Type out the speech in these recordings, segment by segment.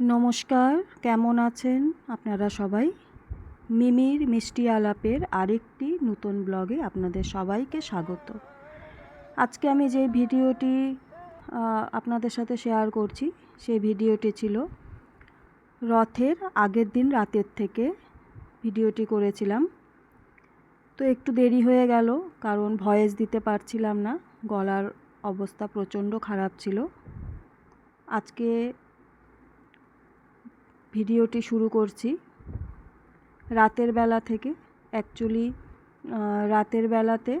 নমস্কার, কেমন আছেন আপনারা সবাই? মিমির মিষ্টি আলাপের আরেকটি নতুন ব্লগে আপনাদের সবাইকে স্বাগত। আজকে আমি যে ভিডিওটি আপনাদের সাথে শেয়ার করছি, সেই ভিডিওটি ছিল রথের আগের দিন রাতের থেকে ভিডিওটি করেছিলাম। তো একটু দেরি হয়ে গেল, কারণ ভয়েস দিতে পারছিলাম না, গলার অবস্থা প্রচণ্ড খারাপ ছিল। আজকে ভিডিওটি শুরু করছি। রাতের বেলা থেকে অ্যাকচুয়ালি রাতের বেলাতে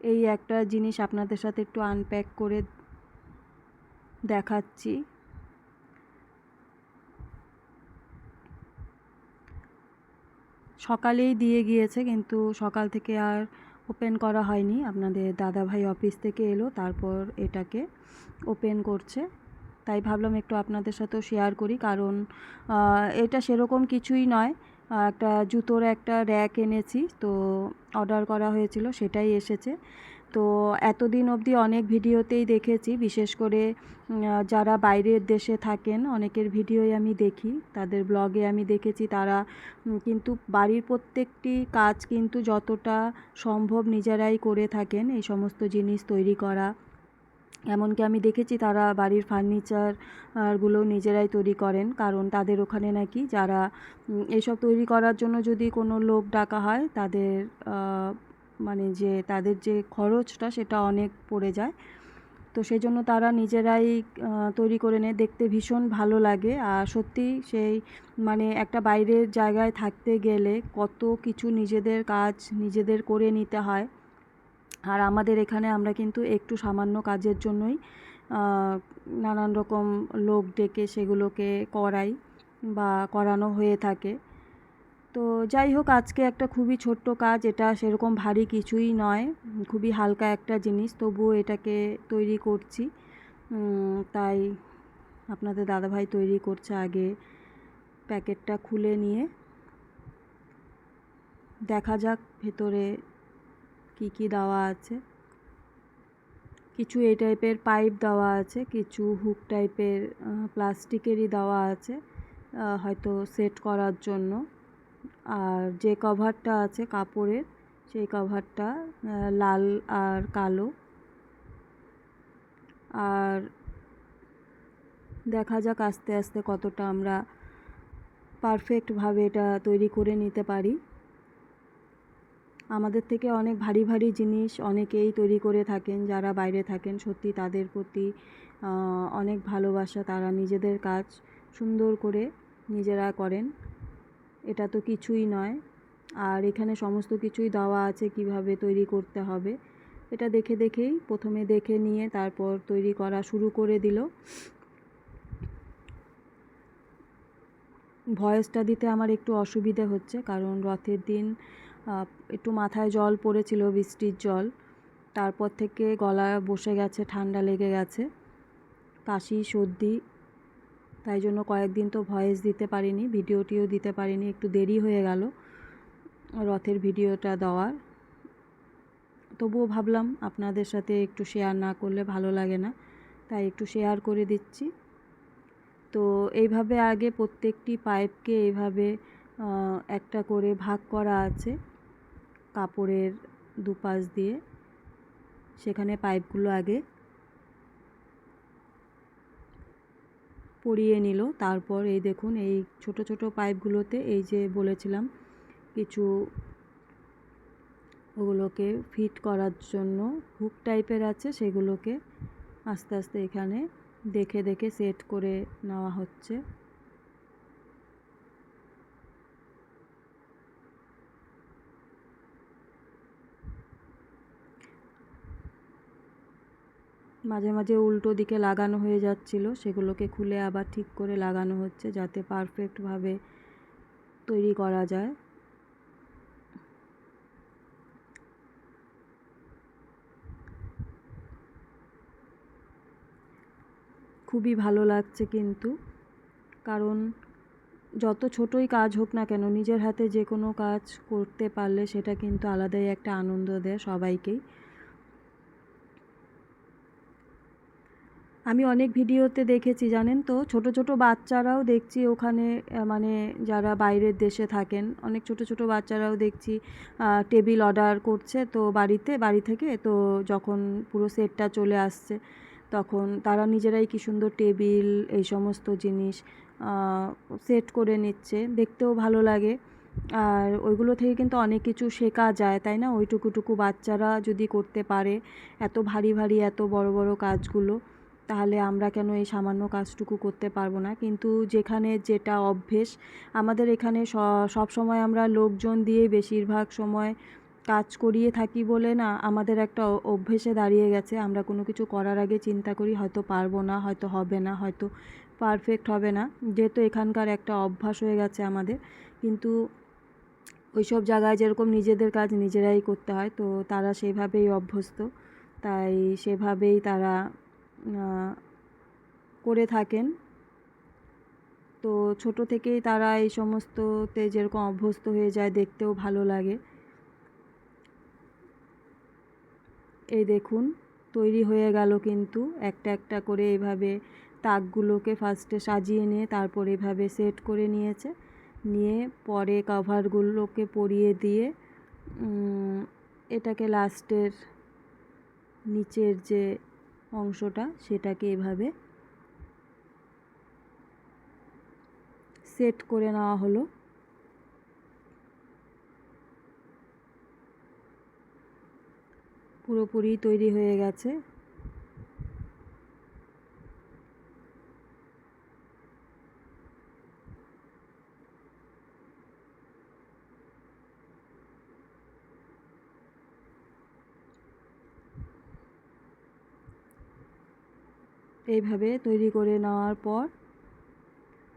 এই একটা জিনিস আপনাদের সাথে একটু আনপ্যাক করে দেখাচ্ছি। সকালেই দিয়ে গিয়েছে, কিন্তু সকাল থেকে আর ওপেন করা হয়নি। আপনাদের দাদাভাই অফিস থেকে এলো, তারপর এটাকে ওপেন করছে। তাই ভাবলাম একটু আপনাদের সাথেও শেয়ার করি। কারণ এটা সেরকম কিছুই নয়। একটা জুতোর একটা র্যাক এনেছি, তো অর্ডার করা হয়েছিল, সেটাই এসেছে। তো এতদিন অবধি অনেক ভিডিওতেই দেখেছি, বিশেষ করে যারা বাইরের দেশে থাকেন, অনেকের ভিডিওই আমি দেখি, তাদের ব্লগে আমি দেখেছি, তারা কিন্তু বাড়ির প্রত্যেকটি কাজ কিন্তু যতটা সম্ভব নিজেরাই করে থাকেন, এই সমস্ত জিনিস তৈরি করা। এমনকি আমি দেখেছি তারা বাড়ির ফার্নিচারগুলো নিজেরাই তৈরি করেন কারণ তাদের ওখানে নাকি যারা উম, এইসব তৈরি করার জন্য যদি কোনো লোক ডাকা হয় তাদের মানে যে তাদের যে খরচটা সেটা অনেক পড়ে যায়। তো সেই জন্য তারা নিজেরাই তৈরি করে নেয়। দেখতে ভীষণ ভালো লাগে। আর সত্যি সেই মানে একটা বাইরের জায়গায় থাকতে গেলে কত কিছু নিজেদের কাজ নিজেদের করে নিতে হয়। আর আমাদের এখানে আমরা কিন্তু একটু সামান্য কাজের জন্যই নানান রকম লোক ডেকে সেগুলোকে করাই বা করানো হয়ে থাকে। তো যাই হোক, আজকে একটা খুবই ছোট্ট কাজ, এটা সেরকম ভারী কিছুই নয়, খুবই হালকা একটা জিনিস, তবুও এটাকে তৈরি করছি। তাই আপনাদের দাদাভাই তৈরি করছে আগে প্যাকেটটা খুলে নিয়ে। দেখা যাক ভেতরে কি কি দেওয়া আছে? কিছু এই টাইপের পাইপ দেওয়া আছে, কিছু হুক টাইপের প্লাস্টিকেরই দেওয়া আছে হয়তো সেট করার জন্য। আর যে কভারটা আছে কাপড়ের, সেই কভারটা লাল আর কালো। আর দেখা যাক আস্তে আস্তে কতটা আমরা পারফেক্টভাবে এটা তৈরি করে নিতে পারি। আমাদের থেকে অনেক ভারী ভারী জিনিস অনেকেই তৈরি করে থাকেন, যারা বাইরে থাকেন। সত্যি তাদের প্রতি অনেক ভালোবাসা, তারা নিজেদের কাজ সুন্দর করে নিজেরা করেন। এটা তো কিছুই নয়। আর এখানে সমস্ত কিছুই দেওয়া আছে কীভাবে তৈরি করতে হবে। এটা দেখে দেখেই প্রথমে দেখে নিয়ে তারপর তৈরি করা শুরু করে দিল। ভয়েসটা দিতে আমার একটু অসুবিধে হচ্ছে, কারণ রথের দিন একটু মাথায় জল পড়েছিল বৃষ্টির জল। তারপর থেকে গলা বসে গেছে, ঠান্ডা লেগে গেছে। কাশি, সর্দি, তাই জন্য কয়েকদিন তো ভয়েস দিতে পারিনি, ভিডিওটিও দিতে পারিনি, একটু দেরি হয়ে গেল রথের ভিডিওটা দেওয়ার। তবুও ভাবলাম আপনাদের সাথে একটু শেয়ার না করলে ভালো লাগে না, তাই একটু শেয়ার করে দিচ্ছি। তো এইভাবে আগে প্রত্যেকটি পাইপকে এইভাবে একটা করে ভাগ করা আছে। কাপড়ের দুপাশ দিয়ে সেখানে পাইপগুলো আগে পরিয়ে নিল। তারপর এই দেখুন, এই ছোট ছোট পাইপগুলোতে এই যে বলেছিলাম, কিছু ওগুলোকে ফিট করার জন্য হুক টাইপের আছে, সেগুলোকে আস্তে আস্তে এখানে দেখে দেখে সেট করে নেওয়া হচ্ছে। মাঝে মাঝে উল্টো দিকে লাগানো হয়ে যাচ্ছিল, সেগুলোকে খুলে আবার ঠিক করে লাগানো হচ্ছে যাতে পারফেক্টভাবে তৈরি করা যায়। খুবই ভালো লাগছে কিন্তু, কারণ যত ছোটই কাজ হোক না কেন, নিজের হাতে যে কোনো কাজ করতে পারলে সেটা কিন্তু আলাদাই একটা আনন্দ দেয় সবাইকেই। আমি অনেক ভিডিওতে দেখেছি, জানেন তো? ছোট ছোট বাচ্চারাও দেখছি ওখানে মানে যারা বাইরের দেশে থাকেন, অনেক ছোট ছোট বাচ্চারাও দেখছি টেবিল অর্ডার করছে তো বাড়িতে, বাড়ি থেকে তো যখন পুরো সেটটা চলে আসছে, তখন তারা নিজেরাই কি সুন্দর টেবিল, এই সমস্ত জিনিস সেট করে নিচ্ছে, দেখতেও ভালো লাগে। আর ওইগুলো থেকে কিন্তু অনেক কিছু শেখা যায়, তাই না? ওইটুকুটুকু বাচ্চারা যদি করতে পারে, এত ভারী ভারী, এত বড় বড় কাজগুলো তাহলে আমরা কেন এই সামান্য কাজটুকু করতে পারব না? কিন্তু যেখানে যেটা অভ্যেস, আমাদের এখানে সব সময় আমরা লোকজন দিয়ে বেশিরভাগ সময় কাজ করিয়ে থাকি বলে না, আমাদের একটা অভ্যেসে দাঁড়িয়ে গেছে। আমরা কোনো কিছু করার আগে চিন্তা করি, হয়তো পারব না, হয়তো হবে না, হয়তো পারফেক্ট হবে না। যেহেতু এখানকার একটা অভ্যাস হয়ে গেছে আমাদের, কিন্তু ওইসব জায়গায় যেরকম নিজেদের কাজ নিজেরাই করতে হয়, তো তারা সেভাবেই অভ্যস্ত। তাই সেভাবেই তারা করে থাকেন। তো ছোট থেকেই তারা এই সমস্ততে যেরকম অভ্যস্ত হয়ে যায়, দেখতেও ভালো লাগে। এই দেখুন, তৈরি হয়ে গেল কিন্তু একটা একটা করে এভাবে তাকগুলোকে ফার্স্টে সাজিয়ে নিয়ে, তারপর এভাবে সেট করে নিয়েছে। নিয়ে পরে কভারগুলোকে পরিয়ে দিয়ে এটাকে লাস্টের নিচের যে অংশটা সেটাকে এভাবে সেট করে নেওয়া হলো। পুরোপুরি তৈরি হয়ে গেছে। এইভাবে তৈরি করে নেওয়ার পর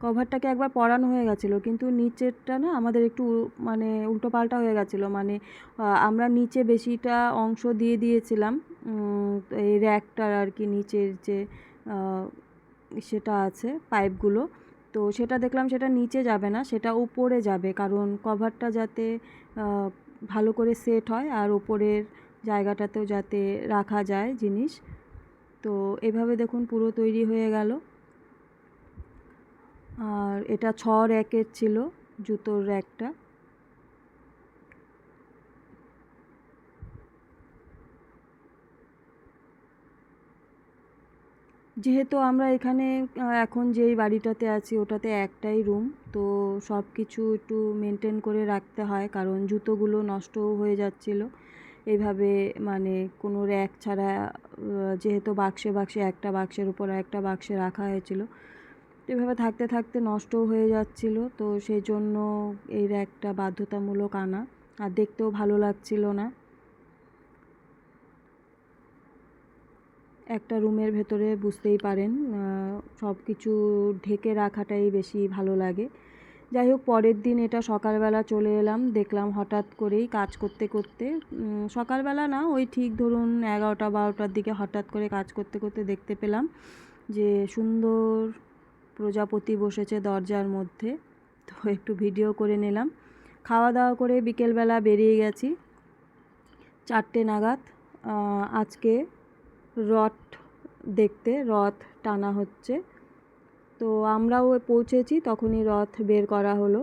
কভারটাকে একবার পরানো হয়ে গেছিল। কিন্তু নিচেরটা না আমাদের একটু মানে উল্টো পাল্টা হয়ে গেছিল। মানে আমরা নিচে বেশিটা অংশ দিয়ে দিয়েছিলাম। এই র্যাকটার আর কি নিচের যে সেটা আছে, পাইপগুলো। তো সেটা দেখলাম সেটা নিচে যাবে না, সেটা উপরে যাবে। কারণ কভারটা যাতে ভালো করে সেট হয় আর উপরের জায়গাটাতেও যাতে রাখা যায় জিনিস। তো এভাবে দেখুন পুরো তৈরি হয়ে গেল। আর এটা ছ র্যাকের ছিল, জুতোর র্যাকটা। যেহেতু আমরা এখানে এখন যেই বাড়িটাতে আছি ওটাতে একটাই রুম, তো সব কিছু একটু মেনটেন করে রাখতে হয়, কারণ জুতোগুলো নষ্টও হয়ে যাচ্ছিল। এইভাবে মানে কোনো র্যাক ছাড়া যেহেতু বাক্সে বাক্সে, একটা বাক্সের উপর একটা বাক্সে রাখা হয়েছিল, তো এভাবে থাকতে থাকতে নষ্টও হয়ে যাচ্ছিল। তো সেই জন্য এই র্যাকটা বাধ্যতামূলক আনা, আর দেখতেও ভালো লাগছিল না। একটা রুমের ভেতরে বুঝতেই পারেন সব কিছু ঢেকে রাখাটাই বেশি ভালো লাগে। যাই হোক, পরের দিন এটা সকালবেলা চলে এলাম। দেখলাম হঠাৎ করেই কাজ করতে করতে সকালবেলা না, ওই ঠিক ধরুন এগারোটা বারোটার দিকে হঠাৎ করে কাজ করতে করতে দেখতে পেলাম যে সুন্দর প্রজাপতি বসেছে দরজার মধ্যে। তো একটু ভিডিও করে নিলাম। খাওয়া দাওয়া করে বিকেলবেলা বেরিয়ে গেছি। চারটে নাগাদ আজকে রথ দেখতে, রথ টানা হচ্ছে। তো আমরাও পৌঁছেছি তখনই রথ বের করা হলো।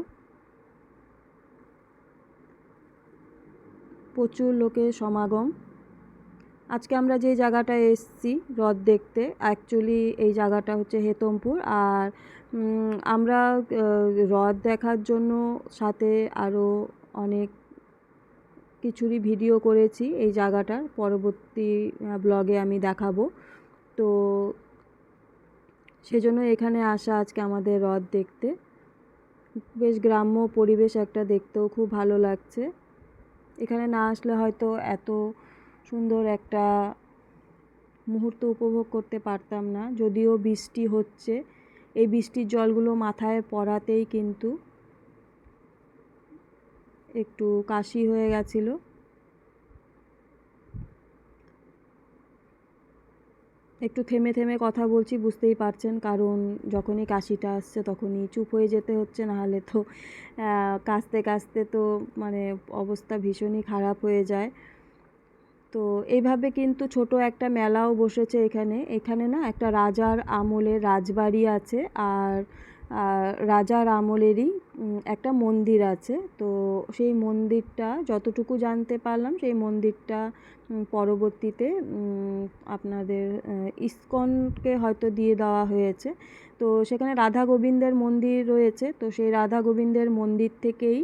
প্রচুর লোকের সমাগম। আজকে আমরা যে জায়গাটায় এসেছি রথ দেখতে অ্যাকচুয়ালি এই জায়গাটা হচ্ছে হেতমপুর। আর আমরা আহ, রথ দেখার জন্য সাথে আরও অনেক কিছুরই ভিডিও করেছি এই জায়গাটার। পরবর্তী ব্লগে আমি দেখাবো। তো সেজন্য এখানে আসা আজকে আমাদের রথ দেখতে। বেশ গ্রাম্য পরিবেশ একটা দেখতেও খুব ভালো লাগছে। এখানে না আসলে হয়তো এত সুন্দর একটা মুহূর্ত উপভোগ করতে পারতাম না, যদিও বৃষ্টি হচ্ছে। এই বৃষ্টির জলগুলো মাথায় পড়াতেই কিন্তু একটু কাশি হয়ে গেছিল। একটু থেমে থেমে কথা বলছি, বুঝতেই পারছেন। কারণ যখনই কাশিটা আসছে তখনই চুপ হয়ে যেতে হচ্ছে, নাহলে তো কাশতে কাশতে তো মানে অবস্থা ভীষণই খারাপ হয়ে যায়। তো এইভাবে কিন্তু ছোট একটা মেলাও বসেছে এখানে। এখানে না একটা রাজার আমলের রাজবাড়ি আছে। আর রাজার আমলেরই একটা মন্দির আছে। তো সেই মন্দিরটা যতটুকু জানতে পারলাম, সেই মন্দিরটা পরবর্তীতে আপনাদের ইস্কনকে হয়তো দিয়ে দেওয়া হয়েছে। তো সেখানে রাধা গোবিন্দের মন্দির রয়েছে। তো সেই রাধা গোবিন্দের মন্দির থেকেই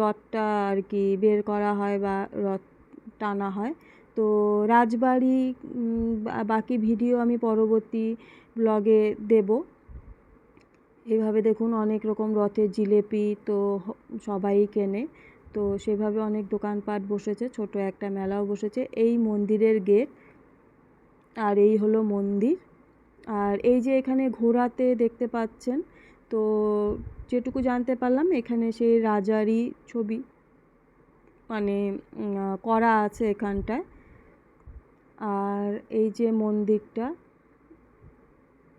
রথটা আর কি বের করা হয় বা রথ টানা হয়। তো রাজবাড়ি বাকি ভিডিও আমি পরবর্তী ব্লগে দেব। এভাবে দেখুন অনেক রকম রথের জিলেপি তো সবাই কেনে। তো সেভাবে অনেক দোকানপাট বসেছে, ছোট একটা মেলাও বসেছে। এই মন্দিরের গেট আর এই হলো মন্দির। আর এই যে এখানে ঘোড়াতে দেখতে পাচ্ছেন, তো যেটুকু জানতে পারলাম এখানে সেই রাজারই ছবি মানে করা আছে এখানটায়। আর এই যে মন্দিরটা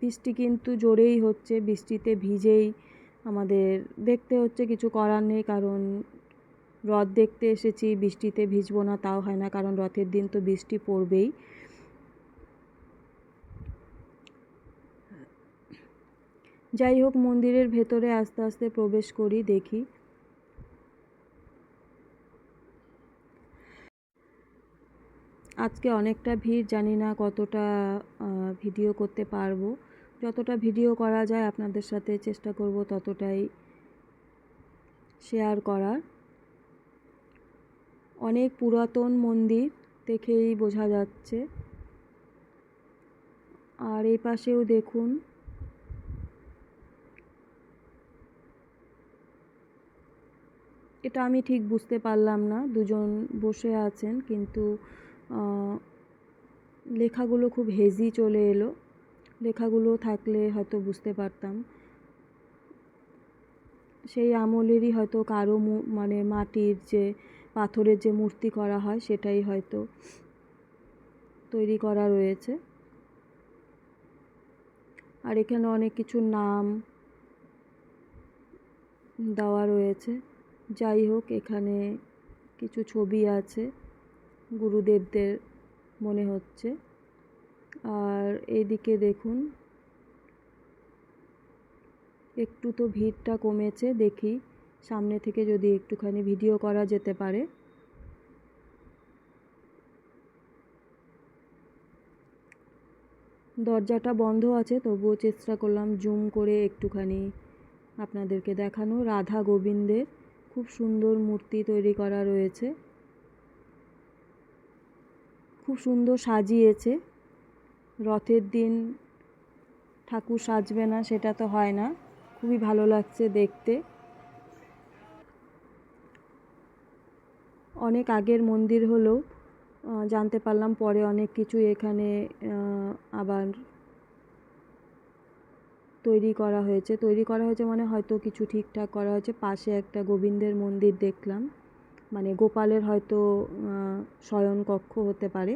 বৃষ্টি কিন্তু জোরেই হচ্ছে, বৃষ্টিতে ভিজেই আমাদের দেখতে হচ্ছে, কিছু করার নেই, কারণ রথ দেখতে এসেছি, বৃষ্টিতে ভিজবো না, তাও হয় না, কারণ রথের দিন তো বৃষ্টি পড়বেই। যাই হোক, মন্দিরের ভেতরে আস্তে আস্তে প্রবেশ করি, দেখি। আজকে অনেকটা ভিড়, জানি না কতটা ভিডিও করতে পারব। যতটা ভিডিও করা যায় আপনাদের সাথে চেষ্টা করব ততটাই শেয়ার করার। অনেক পুরাতন মন্দির দেখেই বোঝা যাচ্ছে। আর এই পাশেও দেখুন, এটা আমি ঠিক বুঝতে পারলাম না, দুজন বসে আছেন, কিন্তু লেখাগুলো খুব হেজি চলে এলো। লেখাগুলো থাকলে হয়তো বুঝতে পারতাম। সেই আমলেরই হয়তো কারও মানে মাটির যে, পাথরের যে মূর্তি করা হয় সেটাই হয়তো তৈরি করা রয়েছে। আর এখানে অনেক কিছু নাম দেওয়া রয়েছে। যাই হোক, এখানে কিছু ছবি আছে। গুরুদেবদের মনে হচ্ছে। আর এদিকে দেখুন, একটু তো ভিড়টা কমেছে, দেখি সামনে থেকে যদি একটুখানি ভিডিও করা যেতে পারে। দরজাটা বন্ধ আছে, তবুও চেষ্টা করলাম জুম করে একটুখানি আপনাদেরকে দেখানো। রাধা গোবিন্দের খুব সুন্দর মূর্তি তৈরি করা রয়েছে। খুব সুন্দর সাজিয়েছে। রথের দিন ঠাকুর সাজবে না সেটা তো হয় না। খুবই ভালো লাগছে দেখতে। অনেক আগের মন্দির আহ, জানতে পারলাম পরে অনেক কিছু এখানে আবার তৈরি করা হয়েছে। তৈরি করা হয়েছে মানে হয়তো কিছু ঠিকঠাক করা হয়েছে। পাশে একটা গোবিন্দের মন্দির দেখলাম। মানে গোপালের হয়তো শয়ন কক্ষ হতে পারে।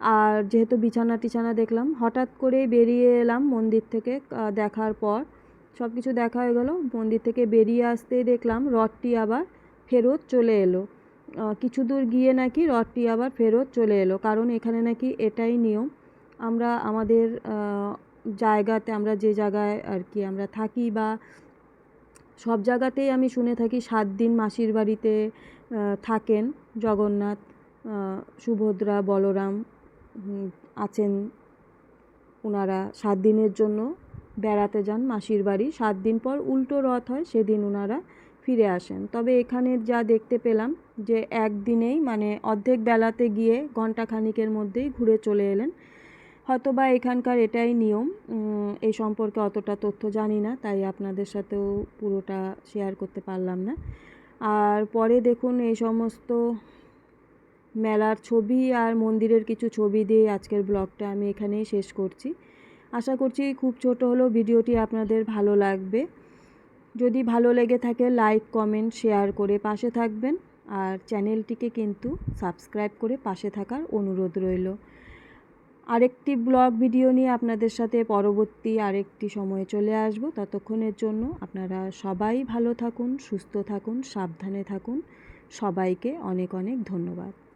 আর যেহেতু বিছানা টিছানা দেখলাম, হঠাৎ করেই বেরিয়ে এলাম মন্দির থেকে দেখার পর। সব কিছু দেখা হয়ে গেল, মন্দির থেকে বেরিয়ে আসতেই দেখলাম রথটি আবার ফেরত চলে এলো। কিছু দূর গিয়ে নাকি রথটি আবার ফেরত চলে এলো, কারণ এখানে নাকি এটাই নিয়ম। আমরা, আমাদের জায়গাতে আমরা যে জায়গায় আর কি আমরা থাকি বা সব জায়গাতেই আমি শুনে থাকি সাত দিন মাসির বাড়িতে থাকেন জগন্নাথ সুভদ্রা, বলরাম। আছেন ওনারা সাত দিনের জন্য বেড়াতে যান মাসির বাড়ি। সাত দিন পর উল্টো রথ হয়, সেদিন ওনারা ফিরে আসেন। তবে এখানে যা দেখতে পেলাম যে একদিনেই মানে অর্ধেক বেলাতে গিয়ে ঘণ্টা খানিকের মধ্যেই ঘুরে চলে এলেন। হয়তো বা এখানকার এটাই নিয়ম। এই সম্পর্কে অতটা তথ্য জানি না, তাই আপনাদের সাথেও পুরোটা শেয়ার করতে পারলাম না। আর পরে দেখুন এই সমস্ত মেলার ছবি আর মন্দিরের কিছু ছবি দিয়ে আজকের ব্লগটা আমি এখানেই শেষ করছি। আশা করছি খুব ছোট হলেও ভিডিওটি আপনাদের ভালো লাগবে। যদি ভালো লেগে থাকে লাইক কমেন্ট শেয়ার করে পাশে থাকবেন। আর চ্যানেলটিকে কিন্তু সাবস্ক্রাইব করে পাশে থাকার অনুরোধ রইল। আরেকটি ব্লগ ভিডিও নিয়ে আপনাদের সাথে পরবর্তী আরেকটি সময়ে চলে আসব। ততক্ষণের জন্য আপনারা সবাই ভালো থাকুন, সুস্থ থাকুন, সাবধানে থাকুন। সবাইকে অনেক অনেক ধন্যবাদ।